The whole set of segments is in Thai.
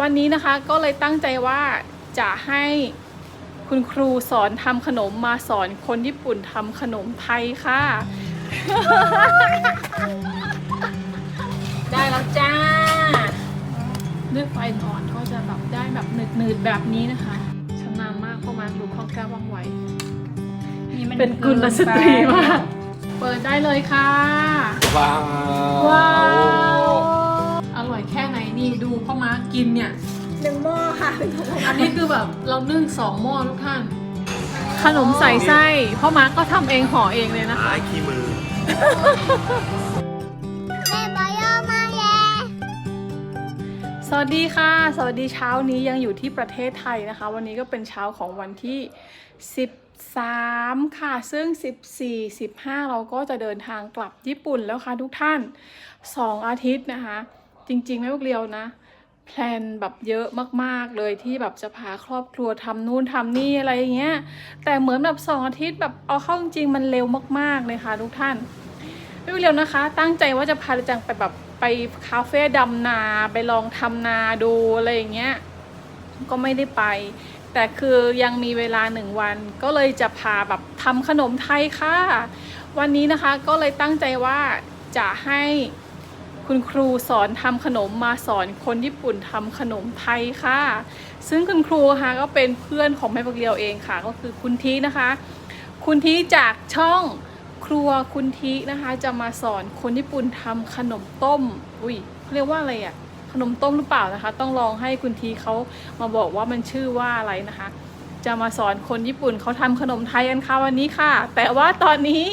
วันนี้นะคะก็เลยตั้งใจว่าจะให้คุณครูสอนทำขนมมาสอนคนญี่ปุ่นทำขนมไทยค่ะ ได้แล้วจ้า ด้วยไฟอ่อนก็จะแบบได้แบบหนืดๆแบบนี้นะคะชำนาญมากเพราะมาดูคล่องแคล่วว่องไวนี่มันเป็นกุลสตรีมาก เปิดได้เลยค่ะ ว้าวว้าว กินเนี่ย หนึ่งหม้อค่ะเป็นของอันนี้คือแบบเรานึ่งสองหม้อทุกท่าน ขนมใส่ไส้พ่อมาร์คก็ทำเองห่อเองเลยนะคะไอ้ขี้มือ แม่บอยอมาแย่สวัสดีค่ะ สวัสดีเช้านี้ยังอยู่ที่ประเทศไทยนะคะ วันนี้ก็เป็นเช้าของวันที่ 13 ค่ะ ซึ่ง 14 15 เราก็จะเดินทางกลับญี่ปุ่นแล้วค่ะทุกท่าน 2 อาทิตย์นะคะ จริงๆ ไม่พวกเรียวนะ แพลนแบบเยอะมากๆเลยที่แบบจะพาครอบครัวทำนู่นทำนี่อะไรอย่างเงี้ย แต่เหมือนแบบสองอาทิตย์แบบเอาเข้าจริงๆมันเร็วมากๆเลยค่ะทุกท่าน ไม่เร็วนะคะ ตั้งใจว่าจะพาจังไปแบบไปคาเฟ่ดำนาไปลองทำนาดูอะไรอย่างเงี้ยก็ไม่ได้ไป แต่คือยังมีเวลาหนึ่งวัน ก็เลยจะพาแบบทำขนมไทยค่ะ วันนี้นะคะก็เลยตั้งใจว่าจะให้ คุณครูสอนทำขนมมาสอนคนญี่ปุ่นทำขนมไทยค่ะ ซึ่งคุณครูค่ะก็เป็นเพื่อนของแม่บักเลียวเองค่ะ ก็คือคุณทีนะคะ คุณทีจากช่องครัวคุณทีนะคะ จะมาสอนคนญี่ปุ่นทำขนมต้ม อุ้ยเขาเรียกว่าอะไรอะขนมต้มหรือเปล่านะคะ ต้องลองให้คุณทีเขามาบอกว่ามันชื่อว่าอะไรนะคะ จะมาสอนคนญี่ปุ่นเขาทำขนมไทยกันค่ะวันนี้ค่ะ แต่ว่าตอนนี้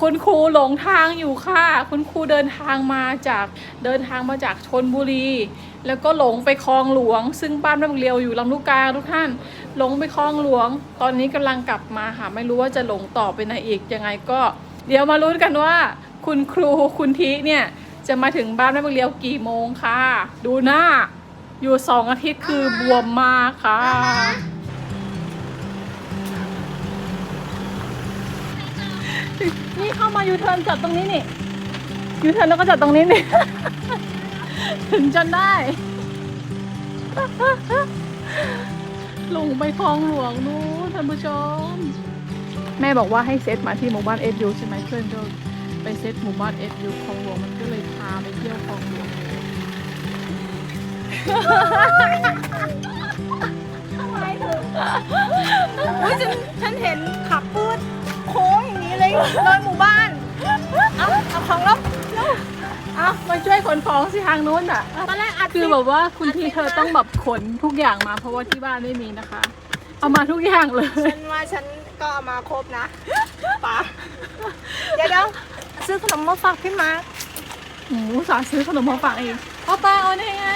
คุณครูหลงทางอยู่ค่ะ คุณครูเดินทางมาจากเดินทางมาจากชนบุรี แล้วก็หลงไปคลองหลวง ซึ่งบ้านแม่บุญเรียวอยู่ลำลูกกาทุกท่านหลงไปคลองหลวง ตอนนี้กำลังกลับมาค่ะไม่รู้ว่าจะหลงต่อไปไหนอีกยังไงก็ เดี๋ยวมาลุ้นกันว่า คุณครูคุณทีเนี่ยจะมาถึงบ้านแม่บุญเรียวกี่โมงค่ะ ดูหน้า อยู่สองอาทิตย์คือบวมมากค่ะ นี่เข้ามายูเทิร์นจอดตรงนี้นี่ยูเทิร์นแล้วก็จอดตรงนี้นี่ ถึงจนได้ ลงไปคลองหลวงนู้นท่านผู้ชม แม่บอกว่าให้เซตมาที่หมู่บ้านเอฟยูใช่ไหมเพื่อนก็ไปเซตหมู่บ้านเอฟยูคลองหลวงมันก็เลยพาไปเที่ยวคลองหลวงอุ้ยฉันฉันเห็นขับปืดโค้ง อย่างนี้เลยเลยหมู่บ้าน เอาเอาของแล้วอ้าวมาช่วยขนของสิทางนู้นอะ ตอนแรกอัดคือลิปแบบว่าคุณอัดพี่ลิปเธอมาต้องแบบขนทุกอย่างมา เพราะว่าที่บ้านไม่มีนะคะ เอามาทุกอย่างเลย ฉันว่าฉันก็เอามาครบนะป๋าเดี๋ยวเดี๋ยวซื้อขนมมาฝากพี่มาร์คหมูสาห์ซื้อขนมมาฝากเองพ่อป้าเอาได้ไง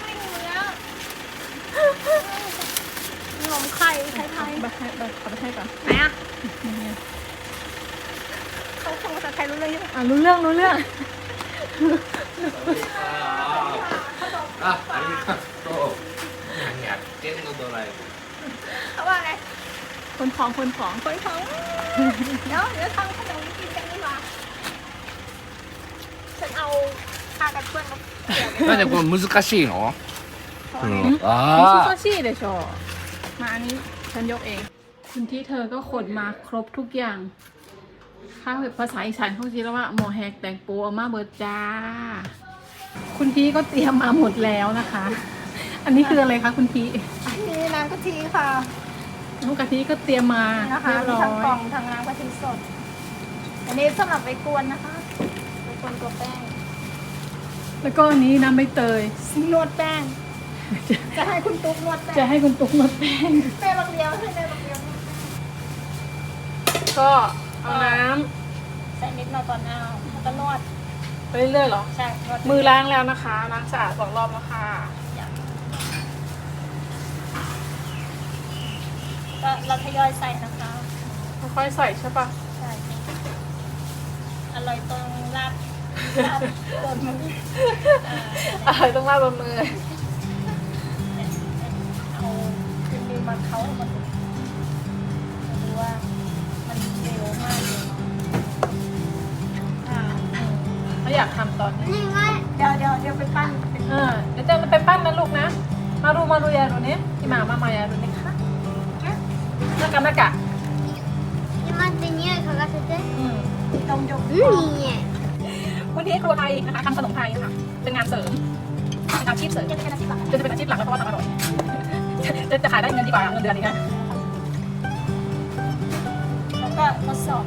ไม่เหลือข นมไข่ไทย เอาไปให้ไปเอาไปให้ก่อน ๆไหนอ่ะเขาคงภาษาไทยรู้เรื่องใช่ไหม อ่ะรู้เรื่องรู้เรื่อง あ、ありがとう。何やってんのドライブ。 เขาว่าไง คนของคนของ คนของเดี๋ยวเดี๋ยวทำขนมกินกันดีกว่าฉันเอาผ้ากันเปื้อนมาเกี่ยวกัน なんでこれ難しいの？うん。 มิซู あ ซาชิเดชอ มาอันนี้ฉันยกเองคุณที่เธอก็ขนมาครบทุกอย่างถ้าภาษาอีสานเขาจีแล้วว่าหมอแหกแตงโปเอามาเบิดจ้า คุณพี่ก็เตรียมมาหมดแล้วนะคะ อันนี้คืออะไรคะคุณพี่อันนี้น้ำกะทิค่ะลูกกะทิก็เตรียมมานี่นะคะเรียบมีร้อทั้งกล่อยงทั้งน้ำกะทิสด อันนี้สำหรับไปกวนนะคะไปกวนตัวแป้ง แล้วก็อันนี้น้ำใบเตยนวดแป้ง จะให้คุณตุ๊กนวดแป้จะงให้คุณตุ๊กนวดแป้งแม่บางเดียวให้แม่บางเดียวก็เอาน้ใส่นิดหน่อยตอนเอาแล้วก็นวดำไปเรื่อยๆเหรอ ใช่นวดมือล้างแล้วนะคะล้างสะอาดสองรอบแล้วค่ะก็เราทยอยใส่นะคะ ค่อยๆใส่ใช่ปะใช่อร่อยตรงลาบลาบตัวมือเอ่ออะไรต้องลาดบนมือากเลยเนาะอ่า ถ้าอยากทำตอนนี้ นี่ไง เดี๋ยวเดี๋ยวเดี๋ยวไปปั้นเป็น เออเดี๋ยวจะไปปั้นนะลูกนะ มาดูมาดูยาดูนี้ที่มามามา ยาดูนี้ค่ะหน้ากากหน้ากาก 待って匂い嗅がせて อืม ดมดม いいね วันนี้ครัวไทยนะคะทำขนมไทยค่ะ เป็นงานเสริมเป็นอาชีพเสริม จะเป็นอาชีพหลัก จะเป็นอาชีพหลักแล้วเพราะว่าทำอร่อย จะจะขายได้เงินดีกว่าเงินเดือนอีกนะ แล้วก็ทดสอบ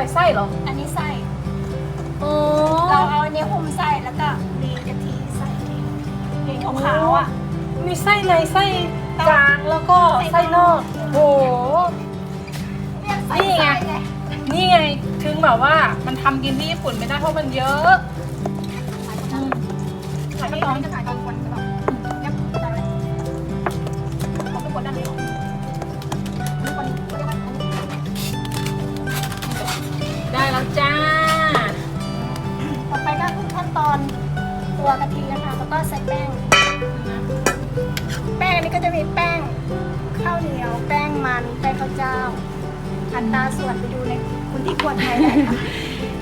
อนี่คืออะไรไส้เหรออันนี้ไส้อ๋อเราเอาอันนี้หุ้มไส้แล้วก็รีกะทิใส่เห็นขาวๆอะมีไส้ในไส้กลางแล้วก็ไส้นอกโอ้โหนี่ไงนี่ไงถึงแบบว่ามันทำกินที่ญี่ปุ่นไม่ได้เพราะมันเยอะอืมขายไม่ร้อนจะขาย จะมีแป้งข้าวเหนียวแป้งมันแป้งข้าวเจ้า อัตราส่วนไปดูในคุณที่ควรไทยได้ค่ะ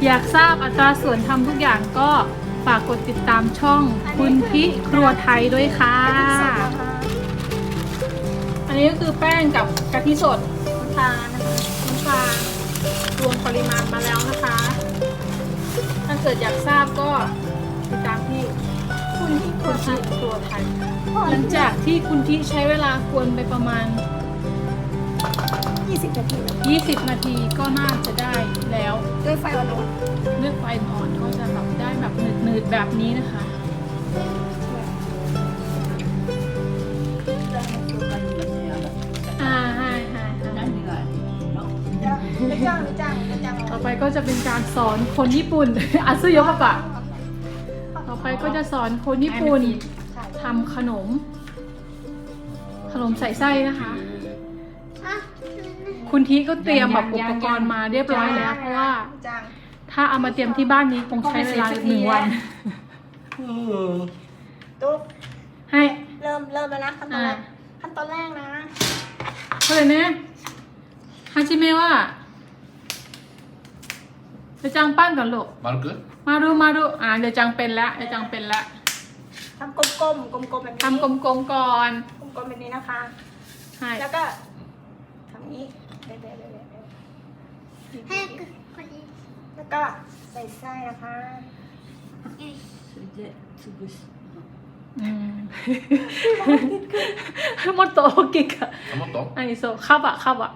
อยากทราบอัตราส่วนทำทุกอย่างก็ฝากกดติดตามช่องคุณพิครัวไทยด้วยค่ะกะทิสดนะคะอันนี้ก็คือแป้งกับกะทิสดน้ำตาลนะคะน้ำตาลรวมปริมาณมาแล้วนะคะ ถ้าเกิดอยากทราบก็ติดตามที่ คุณที่คคุวณรไททิยครัวไทยหลังจากที่คุณทิใช้เวลากวนไปประมาณ 20นาที20 นาทีก็น่าจะได้แล้ว ด้วยไฟอ่อนเลือกไฟอ่อนๆก็จะแบบได้แบบหนืดๆแบบนี้นะคะ อ่าใช่ใช่ใช่ๆจะไม่จ้างไม่จ้างไม่จ้างต่อไปก็จะเป็นการสอนคนญี่ปุ่นอาซึโยะปะปะต่อไปก็ จะสอนคนญี่ปุ่นทำขนม ขนมใส่ไส้นะคะ คุณทีก็เตรียมแบบอุปกรณ์มาเรียบร้อยแล้วเพราะว่า ถ้าเอามาเตรียมที่บ้านนี้คงใช้เวลาหนึ่งวันตุ๊กให้เริ่มเริ่มแล้วนะขั้นตอนแรกขั้นตอนแรกนะเท่าไหร่เนี่ยฮาจิเมะว่า เดี๋ยวจังปั้นก่อนลูกมาดูกั 크? มาดูมาดูอ่าเดี๋ยวจังเป็นแล้วเดี๋ยวจังเป็นแล้วทำกลมๆ กลมๆแบบนี้ทำกลมๆก่อนกลมๆแบบนี้นะคะ ใช่แล้วก็ทำนี้เรื่อยๆเรื่อยๆแล้วก็ใส่ไส้นะคะอืมหมดโตะกิกอะ 한번 더? อันนี้โซคับอะคับอะ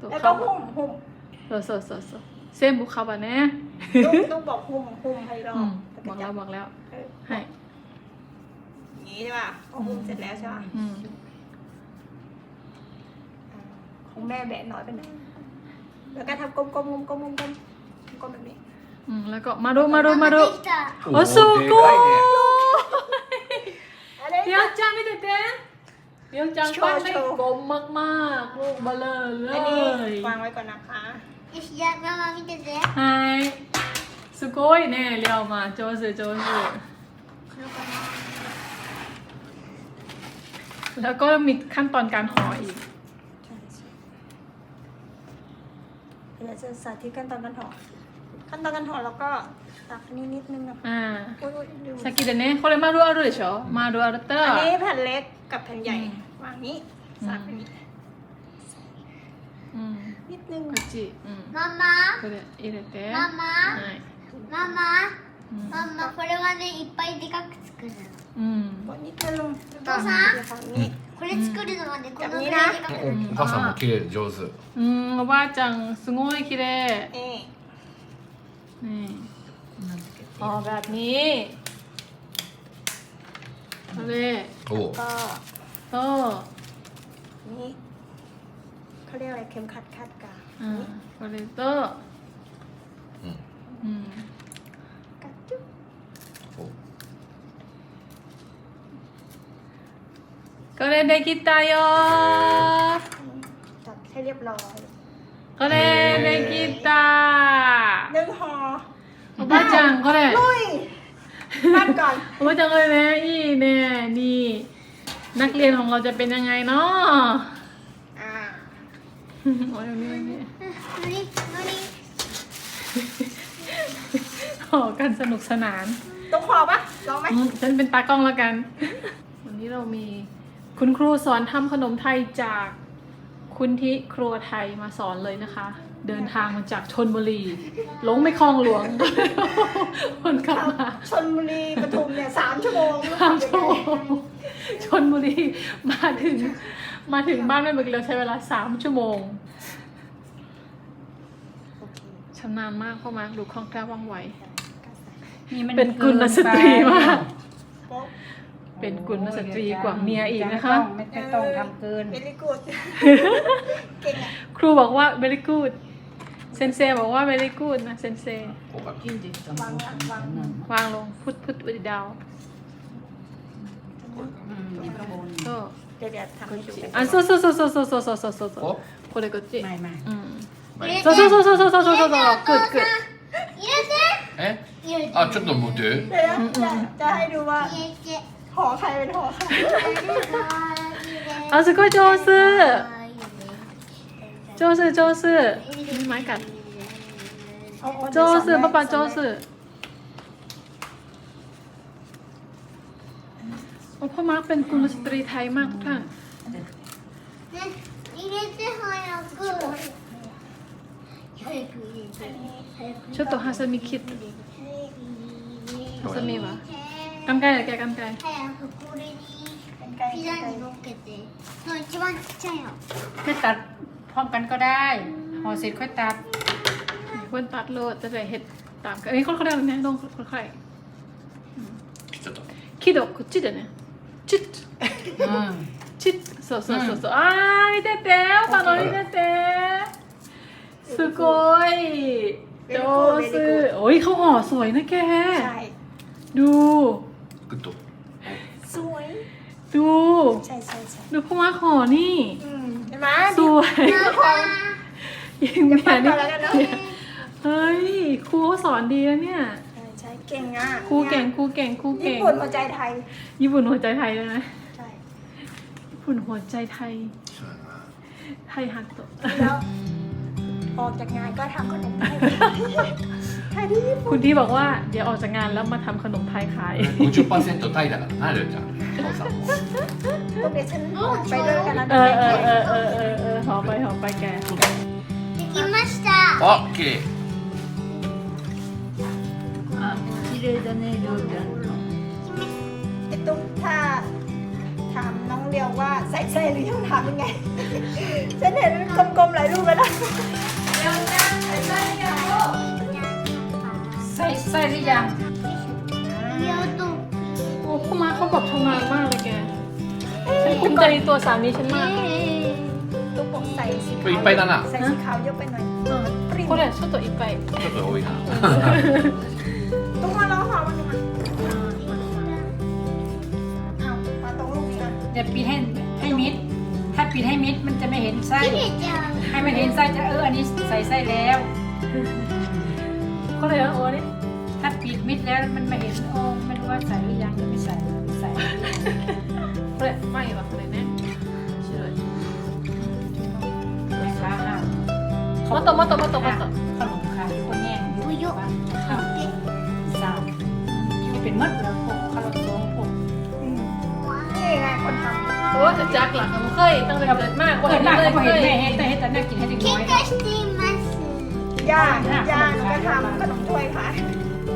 ตัวแล้วก็บอะ หุ้มหุ่ม そうそうそうそう全部カバね ต้องต้องบอกหุ้มหุ้มให้รอ อื บ ม แล้ว บ ก็ อก จั แล้ว บ บอกแล้ว เออ ให้ อย่างนี้ใช่ป่ะพอหุ้มเสร็จแล้วใช่ป่ะ อืม อ่าของแม่แบะน้อยไปหน่อยแล้วก็ทำกลมๆกลมๆกลมๆกลมๆกลมๆแบบนี้ อืมแล้วก็มาดูมาดูมาดู できたおすごいでかいね อะไร เดี๋ยวจ้าไม่ได้เต้นเดี๋ยวจังปั้นได้ โชว์ กลมมากๆลูกเบลอเล อันนี้ ยว างไว้ก่อนนะคะ よしじゃあママ見ててはいすごいね龍馬上手上手แล้วก็มีขั้นตอนการห่ออีก ใช่ใช่เดี๋ยวจะสาธิตขั้นตอนการห่อขั้นตอนการห่อแล้วก็ตักอันนี้นิดนึงนะคะ อ่า อุ๊ยๆลืม さっきでねこれ丸あるでしょ丸あった อัน ら นี้แผ่นเล็กกับแผ่นใหญ่ อืม วางนี้สามอันนี้ うん นิดนึง こっちうんママこれ入れてママはいママうんママこれはねいっぱいでかく作るのうん กดนิดนึง お父さん เดี๋ยวฝั่งนี้ これ作るのはねこのぐじゃあらいでかくおお母さんも綺麗上手うんおばあちゃんすごい綺麗 นี่ นี่ห่อแบบนี้これおお ก็ と นี่ เขาเรียกอะไรเข็มขัดคาดกาว うんこれとうんうん กัดจุ๊บ おこれできたよจัดให้เรียบร้อย これできた หนึ่งห่อ おばあちゃんこれลุย มั่นก่อน โอ้ยจังเลยนะอีเนี่ยนี่ นักเรียนของเราจะเป็นยังไงเนาะ อ่า เอาตรนี้ตรนี้นี่นี่หอกันสนุกสนาน ต้องขอปะลองไหมฉันเป็นตากล้องแล้วกัน วันนี้เรามีคุณครูสอนทำขนมไทยจากคุณทิครัวไทยมาสอนเลยนะคะ เดินทางมาจากชนบุรีหลงไม่คลองหลวงคนกลับมาชนบุรีปทุมเนี่ยสามชั่วโมงสามชั่วโมงชนบุรีมาถึง มาถึงบ้านแม่บึกเราใช้เวลาสามชั่วโมงโอเชำนาญมากเพ่อมารูคล่องแคล่วว่องไวเป็นกุลสตรีมากเป็นกุลสตรีกว่าเมียอีกนะคะ ไม่ต้องทำเกิน เบลิกูดครูบอกว่าเบลิกูดเซนเซบอกว่าเบลิกูดนะ เซนเซ วางลวางวางลงพุทธพุทธอุดิดาวก็ เดี๋ยวเดี๋ยวทำให้ดูกัน อ่ะそうそうそうそうそうそうそうそうそうここれこっち ไม่ไม่ うん入れてそうそうそうそうそうそうそうそうグッグッ入れてえ入れてあちょっと待ってเดี๋ยวจะจะให้ดูว่า 入れてหอใครเป็นหอใคร あすごい上手上手上手ไม้กัด เอาเอา 上手パパ上手 อ้พ่อมาร์คเป็นกุลสตรีไทยมากทุกท่านちょっとハサミ切ってハサミは頑張れだけ頑張れピザに乗っけての一番กっちゃกのคือตัดพร้อมกันก็ได้ห่อเสร็จค่อยตัดควรตัดโลดจะใส่เห็ดตามกันนี้คนเขาเรียกอะไรนะลงค่อขาเรียอะคิชิดとこっちで うそうそうそうあー見ててパノ見ててすごい上手โอ้ยเขาห่อสวยนะแก ใช่ ดู グッと สวย ดู ใช่ใช่ใช่ ดูพ่อมาห่อนี่ อืมเห็นไหม สวย มีความ ยิง เดี๋ยว แบ ปั้ บ น นี้ ก่อนแล้วกันเนาะ เฮ้ยครูเขาสอนดีแล้วเนี่ย ใช่ใช่ เก่งอ่ะ ครูเก่งครูเก่งครู ญี่ เก่ง ปุ่นหัวใจไทย ญี่ปุ่นหัวใจไทยเลยนะ ใช่ ญี่ปุ่นหัวใจไทย そうやな ไทยฮัตโตะ แล้วออกจากงานก็ทำขนมไทยไทยที่ญี่ปุ่น คุณที่บอกว่าเดี๋ยวออกจากงานแล้วมาทำขนมไทยขาย 50%タイだからなるちゃんお父さんも พวกเดี๋ยวฉันไปเลิกกันแล้ว เออเออเออเออเออเออหอไปหอไปแก できましたあ綺麗 綺麗だねりょうちゃんの ไอ้ตุ๊กถ้าถามน้องเรียวว่าใส่ไส้หรือยังถามยังไง ฉันเห็นกลมๆหลายรูปแล้วนะ ใส่ใส่หรือยัง 両と โอ้พ่อมาเขาแบบชำนาญมากเลยแก ฉันภูมิใจในตัวสามีฉันมาก ตุ๊กบอกใส่สี こ ขา れ วย っぱいだな ใส่สีขาวเยอะไปหน่อย เออ ปริ้ง これちょっといっぱいちょっと多いな ตุ๊กมาลองหอมันดูมันอ้าวมาตรงรูปนี้ก่อน อย่าปิดให้ให้มิด ถ้าปิดให้มิดมันจะไม่เห็นไส้ 切れちゃう ให้มันเห็นไส้จะเอออันนี้ใส่ไส้แล้ว これよ終わり ถ้าปิดมิดแล้วมันไม่เห็นโอ้ไม่รู้ว่าใส่หรือยังจะไม่ใส่ไม่ใส่ これ前はこれね白い แม่ค้าห้าม もっともっともっともっと โอ้จะจักหลักขงเคยตั้งแต่เกิดมากกว่าเหนักก็เคยแม่เฮ็แต่เฮ็แต่น่ากินให้เด็กคิน้ดอยก็สิมาสย่ายาหก็ทำขนมถ้วยค่ะ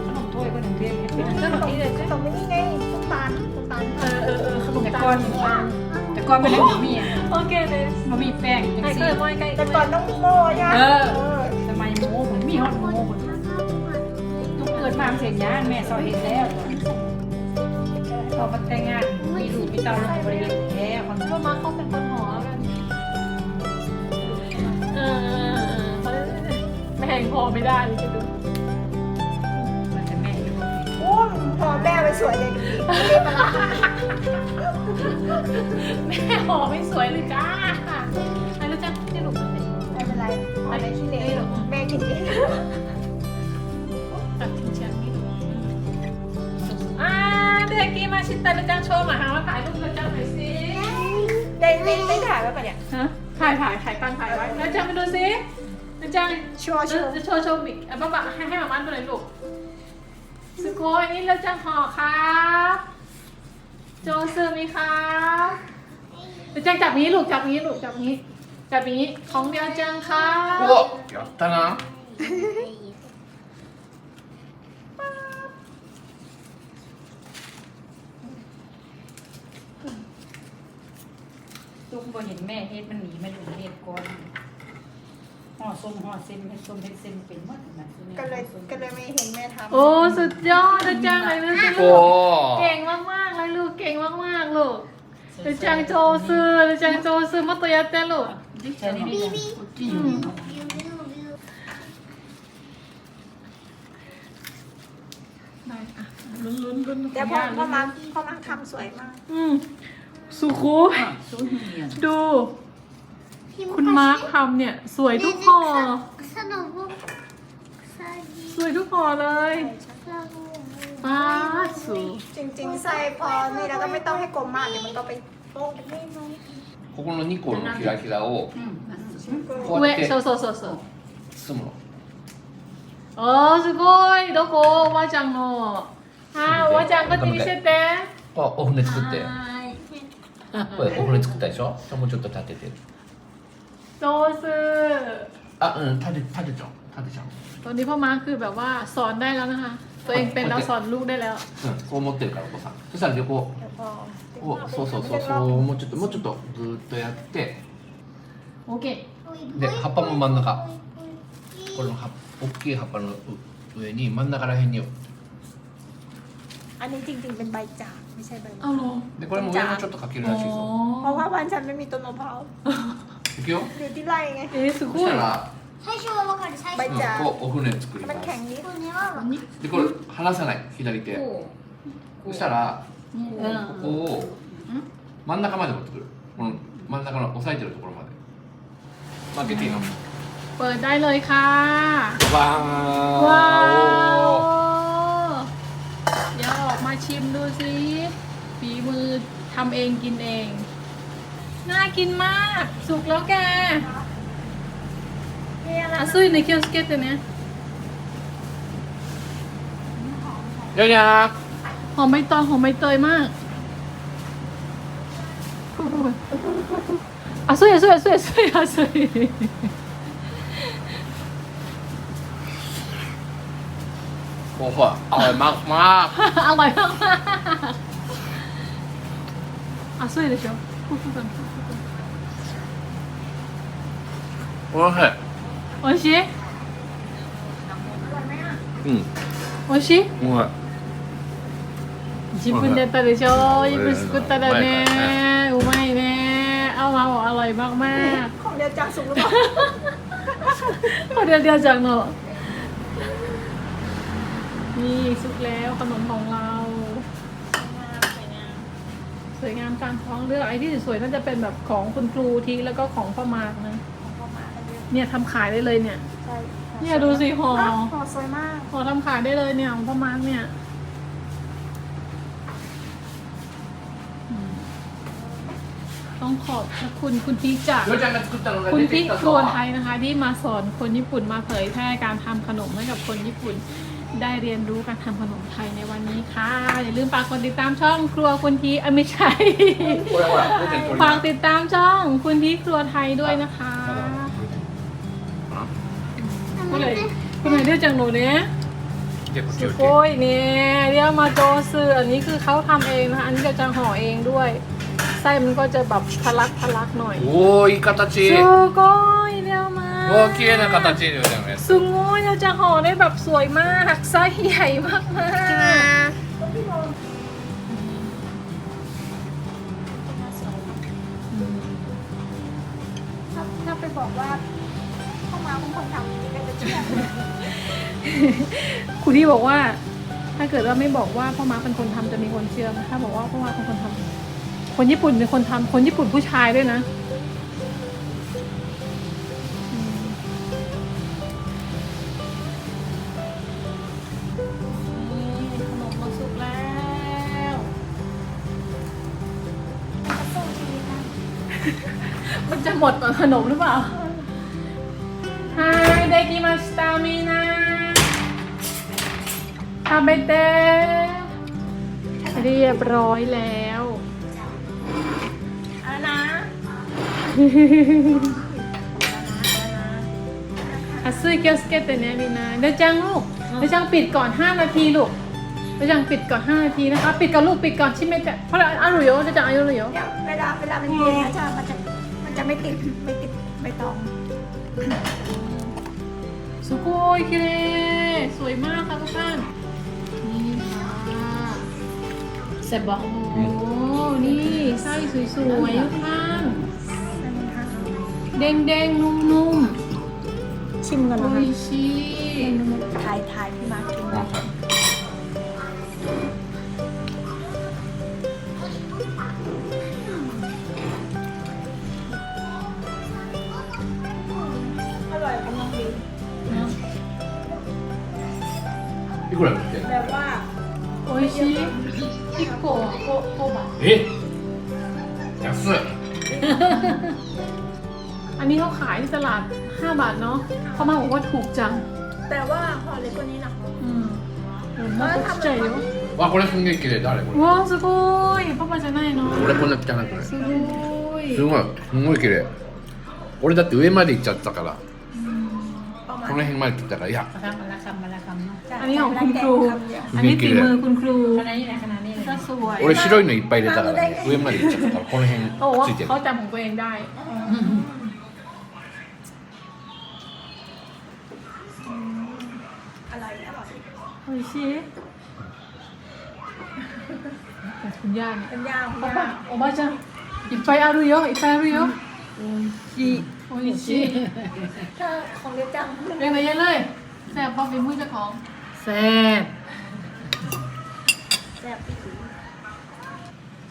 ขนมถ้วยก็หนึ่งเรียนเฮ็ดเป็นขนมขนมนี่ไงส้มตาลส้มตาลเออเออเออขนมแต่ก้อนแต่ก้อนเป็นเล่นบะหมี่ะโอเคเลยขะหมีแป้งจังไอ้เคซี่ ยมอแต่ก่อนต้องโม่ย่าเออ สมัยโมผมมีฮอตโมผมลูกเกิดมาเสียงยานแม่ซอยเฮ็ดแล้ว พอมาแต่งงานมีลูกมีเต้าแล้วก็บริเวณแย่คนพ่อมาเขาเป็นคนหอกันเออเขาแม่งพอไม่ได้เลยจะดูมันจะแม่อยู่โอ้พอแม่ไปสวยเลยดีเรียกมาละแม่หอไม่สวยเลยจ้าไอ้รู้จักที่หลุมไม่เป็นไรอะไรที่เละแม่กินเองตัดทิ้ง เชียงนี่อ่า เด็กกี้มาชิตาแล้วจังโชว์หมาหามาถ่ายรูปแล้วจังหน่อยสิ ได้ได้ได้ถ่ายไว้ปะเนี่ย ฮะถ่ายถ่ายถ่ายตั้งถ่ายไว้แล้วจังไปดูสิแล้วจัง ชัวร์ชัวร์ จะโชว์โชว์บิ๊กอ่ะป้าป้าให้ให้มามันดูหน่อยลูกสุโกยนี่แล้วจังห่อครับโจซื้อมีครับแล้วจังจับนี้ลูกจับนี้ลูกจับนี้จับนี้ของเดียวจังครับ おやったな มันบเห็นแม่เฮ็ดมันหนีไม่ถึงเฮ็ดก่อนห่อส้มห่อเส้นเฮ็ดส้มเฮ็ดเส้นเป็นหมื่นสินี่ก็เลยก็เลยไม่เห็นแม่ทำโอ้สุดยอดอาจารย์อะไรนะโอ้ลูกเก่งมากๆเลยลูกเก่งมากๆลูกอาจังโจซืออจังโจซือมาตัวยาเต้ลูก ดิฉันนี่ได้อะลุ้นๆลุ้นๆแต่พ่อพ่อมาพ่อมาทำสวยมาก อืม สุโคย あそういうふうにやる ดู ひも คุณมาร์คทำเนี่ย สวยทุกห่อ 草の棒草 สวยทุกห่อเลย 草の ป้าดสู จริงๆไส้พอนี่แล้วก็ไม่ต้องให้กลมมากเดี๋ยวมันก็ไปโป๊ะ ここの2個のひらひらをうんこう เว やってそうそうそうそう包むのおーすごいどこおばあちゃんのはいおばあちゃんこっち見せてこうお船作ってはーい これお船作ったでしょもうちょっと立ててโจซือ あうん立て立てちゃう立てちゃう ตอนนี้พ่อมาร์คคือแบบว่าสอนได้แล้วนะคะ ตัวเองเป็นแล้วสอนลูกได้แล้ว うんこう持ってるからお子さんそしたら横 เดี๋ยวพอ をそうそうそうそうもうちょっともうちょっとずーっとやってโอเค で葉っぱも真ん中この葉大きい葉っぱの上に真ん中らへんに อันนี้จริง ๆ เป็นใบจากไม่ใช่ใบ เอาลง でこれも上もちょっとかける อ๋อ らしいぞ เพราะว่าบ้านฉันไม่มีต้นมะพร้าว いくよ อยู่ที่ไร่ไง เอ๊ะすそごいしたら、最初はわかる最初うんバイちゃんこうお船作り มั ま น す แข็งนิด これはでこれ離さない左手こうそしたらうんここを真ん中まで持ってくるこの真ん中の押さえてるところまでまあ開けていいの เปิดได้เลยค่ะ バ ว้า ー ว ン เดี๋ยวออก มาชิมดูสิฝีมือทำเองกินเอง น่ากินมาก สุกแล้วแกอาซุยในเคียวสเก็ตตัวเนี้ยเดี๋ยวนะหอมใบตองหอมใบเตยมากอะซุยอะซุยอะซุยอะซุยอาซุย ーほうほうあままあ อร่อยมากมากอ่ะซุยでしょพูดพูดกันพูดพูดกัน おいしいおいしいうんおいしいうまい自分でやったでしょ自分作ったらうまいねうまいねเอามาบอกอร่อยมากมาก ของเดียวจางสุกหรือเปล่า พอเดียวเดียวจังเนอะ นี่สุกแล้วขนมของเรา สวยงามการท้องเรื่องไอ้ที่สวยๆน่าจะเป็นแบบของคุณครูทีแล้วก็ของพ่อมากนะของพ่อมากเนี่ยทำขายได้เลยเนี่ย เนี่ยดูสิห่อห่อสวยมากห่อทำขายได้เลยเนี่ยของพ่อมากเนี่ยต้องขอบคุณคุณพี่จากคุณพี่ครัไทยนะคะ ที่มาสอนคนญี่ปุ่นมาเผยแพร่การทำขนมให้กับคนญี่ปุ่น ได้เรียนรู้การทำขนมไทยในวันนี้ค่ะ อย่าลืมฝากกดติดตามช่องครัวคุณทีอ้ม่ใช่ฝากติดตามช่องคุณทีครัวไทยด้วยนะคะก็เลยคุณหน่เรียกจังหนูเนี้ยโอ้ยเนี่ยเรียกมาโจซื้ออันนี้คือเขาทำเองนะคะอันนี้จะจังห่อเองด้วยไส้มันก็จะแบบทะลักทะลักหน่อยโอ้ยกาตาชิโชโก้ มา おお綺麗な形よいちゃんのやつ สุโก้ยเราจะห่อได้แบบสวยมากไส้ใหญ่มากมาก ถ้าถ้าไปบอกว่าเข้ามาบางคนทำจริงๆก็จะเชื่อ คุณที่บอกว่า ถ้าเกิดว่าไม่บอกว่าพ่อมาเป็นคนทำจะมีคนเชื่อไหมถ้าบอกว่าพ่อมาเป็นคนทำคนญี่ปุ่นเป็นคนทำคนญี่ปุ่นผู้ชายด้วยนะ จะหมดก่อนขนมหรือเปล่าไฮเดกิมาสตามินาทาเบเตเรียบร้อยแล้วเอานะอาซุยเกียวสเกตเนลีนาเดี๋ยวจังลูกเดี๋ยวจังปิดก่อน 5 นาทีลูกเดี๋ยวจังปิดก่อน 5 นาทีนะคะ ปิดก่อนลูกปิดก่อนชิเมจะเพราะอารุโยเดี๋ยวจังอายุรุโยเดี๋ยวเวลาเวลามันเย็นนะจ๊ะมันจะมัน จะไม่ติดไม่ติดไม่ตองสุโกยคิเรสวยมากค่ะทุกท่าน นี่ค่ะเซบอกโอ้นี่ไส้สวยๆทุกท่านเด้งๆ นุ่มๆ ชิมกันนะคะโอ้ยชีถ่ายถ่ายพี่มาร์คกิน くら売ってんの แบบว่า โออิชิพิโกะโกโกบะ え安い อันนี้เขาขายที่ตลาด 5 บาทเนาะเขามาบอกว่าถูกจัง แต่ว่าห่อเล็กกว่านี้นะ อืมโอ้มากตกใจよわこれすんげえ綺麗誰これわあすごいパパじゃないの俺こんな汚くないすごいすごいすごい綺麗俺だって上まで行っちゃったから ประมาณ この辺まで来たからいや มาทำมาละคำมาละคำเนาะ อันนี้ของคุณครู อันนี้ฝีมือคุณครู ขนาดนี้นะขนาดนี้เลย ก็สวย 俺白いのいっぱい入れたからね上まで行っちゃったからこの辺 เขาบอกว่า ついてる เขาจำของตัวเองได้ อะไรอร่อย โออิชิคุณย่าเนี่ย เป็นย่าง パ ย่าง パおばあちゃんいっぱいあるよいっぱいあるよおいしい ถ้าของเรียจัง เรียงไหนยังเลยแซ่บพอฝีมือเจ้าของ แ ซ่บแซ่บอีกที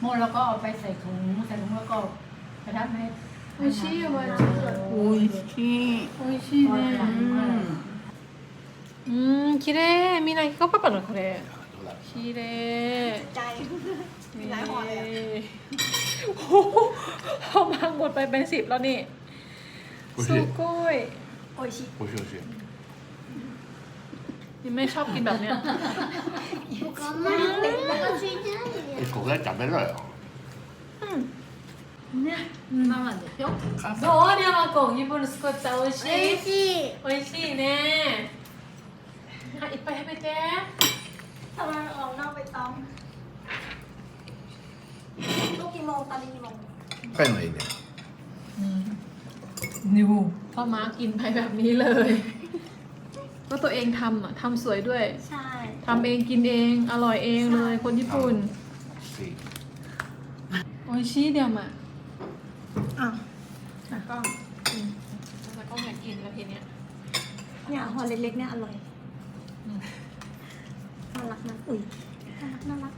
หมดแล้วก็เอาไปใส่ถุงใส่ถุงแล้วก็กระทะไหมโออิชิมาจิโอ้ยที่โออิชิเน่อืมคิเร่มีอะไรก็ปั๊บปั๊บหน่อยคิเร่คิเร่ใจมีหลายห่อเลยอะโอ้โหเอามาหมดไปเป็นสิบแล้วนี่ โอสุชิโกย โออิชิโอชิโอชิ しい นี่ไม่ชอบกินแบบเนี้ย 他们お腹空いてないえここで食べろよママでしょどうリャマコンญี่ปุ่นสกุลจะおいし美味いしいおいしいねあいっぱい食べて ทำไมออกนอกไปตองลูกกี่โมงตอนนี้กี่โมง 帰るのいいね นิวพ่อม้ากินไปแบบนี้เลย ก็ตัวเองทำอะทำสวยด้วยใช่ทำเองกินเองอร่อยเองเลยคนญี่ปุ่นいいโออิชิเดียวมาอะแล้วก็แล้วก็อยากกินแล้วทีเนี้ยเนี่ยห่อเล็กๆเนี่ยอร่อยน่ารักนะอุ้ยน่ารักน่ารัก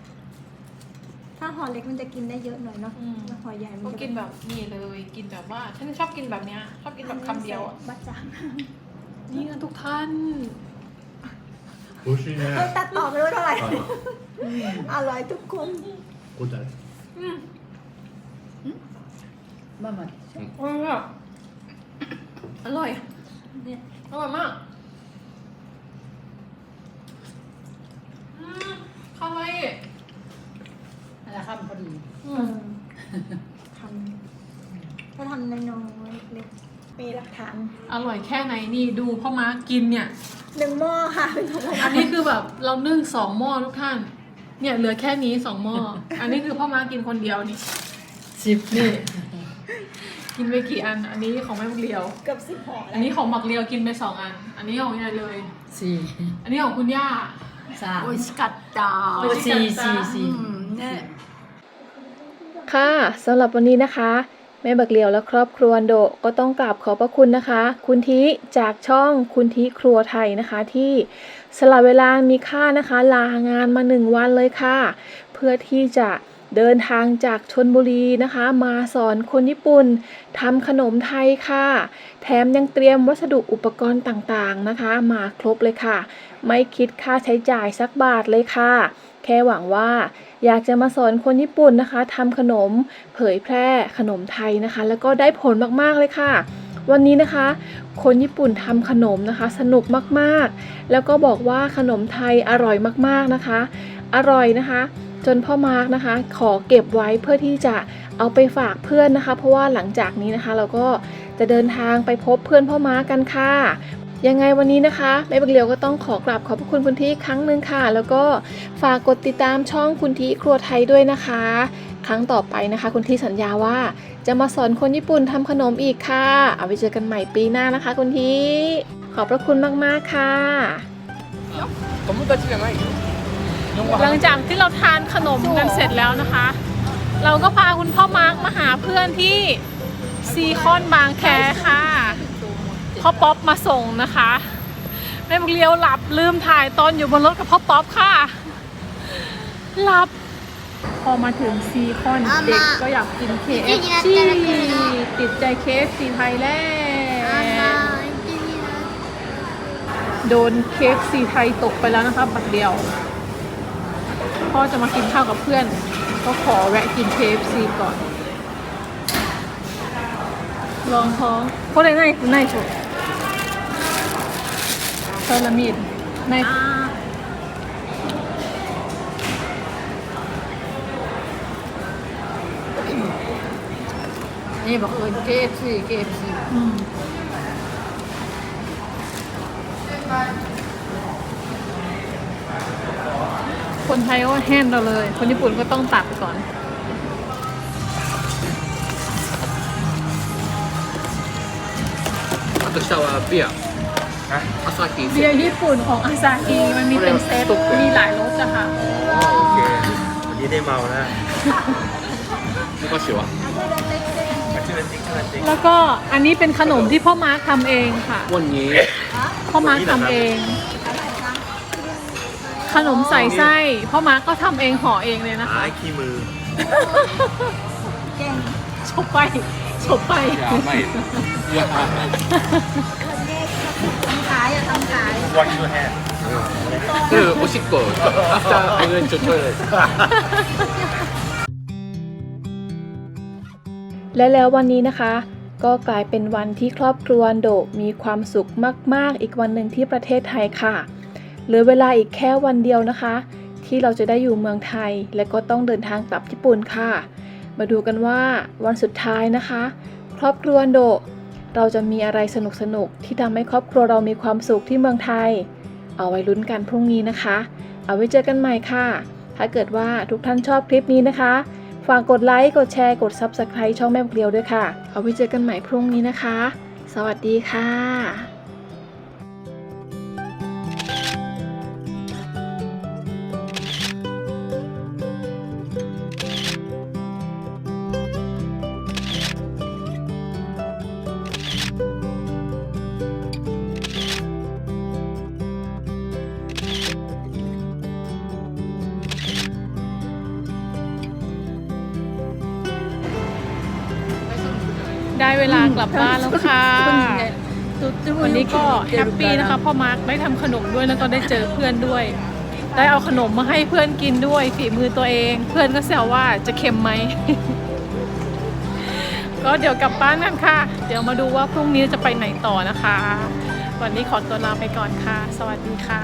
ถ้าห่อเล็กมันจะกินได้เยอะหน่อยเนาะแล้วห่อใหญ่มันก็จะกินแบบนี่เลย กินแบบว่าฉันชอบกินแบบเนี้ยชอบกินแบบคำเดียวอะบัจจัง นี่นะทุกท่าน เออ 고추 냐? ตัดต่อไม่รู้เท่าไหร่ อร่อยทุกคน 고 달. อืมมามาอร่อร่อยเนี่ยอร่อยมากอืมคาวาเอะไรข้ามพอดี อืม มีหลักฐานอร่อยแค่ไหนนี่ดูพ่อม้ากินเนี่ย หนึ่งหม้อค่ะเป็นของผมอันนี้คือแบบเรานึ่งสองหม้อทุกท่าน เนี่ยเหลือแค่นี้สองหม้อ อันนี้คือพ่อม้ากินคนเดียวนี่สิบนี่ กินไปกี่อัน อันนี้ของแม่บุกเลียว เกือบสิบห่ออัแล้นวนี้ของหมักเลียวกินไปสองอัน อันนี้ของยายเลย สี่อันนี้ของคุณย่า สามโอ้ยสกัดจ้าโอ้ยสี่สี่สี่เนี่ย ค่ะสำหรับวันนี้นะคะ แม่บักเลียวและครอบครัวโดก็ต้องกราบขอบพระคุณนะคะ คุณทิจากช่องคุณทิครัวไทยนะคะ ที่สละเวลามีค่านะคะ ลางานมาหนึ่งวันเลยค่ะ เพื่อที่จะเดินทางจากชนบุรีนะคะ มาสอนคนญี่ปุ่นทำขนมไทยค่ะ แถมยังเตรียมวัสดุอุปกรณ์ต่างๆนะคะ มาครบเลยค่ะ ไม่คิดค่าใช้จ่ายสักบาทเลยค่ะ แค่หวังว่า อยากจะมาสอนคนญี่ปุ่นนะคะทำขนมเผยแพร่ขนมไทยนะคะ แล้วก็ได้ผลมากๆเลยค่ะ วันนี้นะคะ คนญี่ปุ่นทำขนมนะคะ สนุกมากๆ แล้วก็บอกว่าขนมไทยอร่อยมากๆนะคะ อร่อยนะคะ จนพ่อมาร์กนะคะ ขอเก็บไว้เพื่อที่จะเอาไปฝากเพื่อนนะคะ เพราะว่าหลังจากนี้นะคะ เราก็จะเดินทางไปพบเพื่อนพ่อมาร์กกันค่ะ ยังไงวันนี้นะคะแม่เบักเลียวก็ต้องขอกราบขอบพระคุณคุณทีครั้งหนึ่งค่ะ แล้วก็ฝากกดติดตามช่องคุณทีครัวไทยด้วยนะคะ ครั้งต่อไปนะคะ คุณทีสัญญาว่าจะมาสอนคนญี่ปุ่นทำขนมอีกค่ะ เอาไปเจอกันใหม่ปีหน้านะคะ คุณทีขอบพระคุณมากๆค่ะหลังจากที่เราทานขนมกันเสร็จแล้วนะคะ เราก็พาคุณพ่อมาร์กมาหาเพื่อนที่ซีคอนบางแคค่ะ พ่อป๊อปมาส่งนะคะแม่บุกเลี้ยวหลับลืมถ่ายตอนอยู่บนรถกับพ่อป๊อปค่ะ หลับ พอมาถึงซีคอนเด็กก็อยากกิน KFC ติดใจเค้ KFC ไทยแล้วโดนเค้ KFC ไทยตกไปแล้วนะคะบักเดียว พ่อจะมากินข้าวกับเพื่อน ก็ขอแวะกิน KFC ก่อน ลองท้องเพราะในในในสุด เทอร์ลามิดใน นี่บอกเอิญ KFC KFC อืมคนไทยก็แห้งเราเลย คนญี่ปุ่นก็ต้องตัดก่อน あと下はビア อาซากิเบียร์ญี่ปุ่นของอาซาฮิมันมีเป็นเซตมีหลายรสอะค่ะโอเควันนี้ได้เมาแล้วนี่ก็สิวะแล้วก็อันนี้เป็นขนมที่พ่อมาร์คทำเองค่ะวันนี้พ่อมาร์คทำเอง ขนมใส่ไส้พ่อมาร์คก็ทำเองห่อเองเลยนะคะขี้มือชบไปชบไปอย่าไม่อย่า ทำขายอะทำขาย What you have 그 오십고 아까 오늘 조절 และแล้ววันนี้นะคะ ก็กลายเป็นวันที่ครอบครัวโดมีความสุขมาก ๆ อีกวันหนึ่งที่ประเทศไทยค่ะ เหลือเวลาอีกแค่วันเดียวนะคะ ที่เราจะได้อยู่เมืองไทย และก็ต้องเดินทางกลับญี่ปุ่นค่ะ มาดูกันว่าวันสุดท้ายนะคะ ครอบครัวโด เราจะมีอะไรสนุกๆที่ทำให้ครอบครัวเรามีความสุขที่เมืองไทย เอาไว้ลุ้นกันพรุ่งนี้นะคะ เอาไว้เจอกันใหม่ค่ะ ถ้าเกิดว่าทุกท่านชอบคลิปนี้นะคะ ฝากกดไลค์ กดแชร์ กด Subscribe ช่องแม่บุกเรียวด้วยค่ะ เอาไว้เจอกันใหม่พรุ่งนี้นะคะ สวัสดีค่ะ ลากลับบ้านแล้วค่ะ วันนี้ก็แฮปปี้นะคะพ่อมาร์คได้ทำขนมด้วยแล้วก็ได้เจอเพื่อนด้วย ได้เอาขนมมาให้เพื่อนกินด้วยฝีมือตัวเอง เพื่อนก็แซวว่าจะเค็มไหม ก็เดี๋ยวกลับบ้านกันค่ะ เดี๋ยวมาดูว่าพรุ่งนี้จะไปไหนต่อนะคะ วันนี้ขอตัวลาไปก่อนค่ะ สวัสดีค่ะ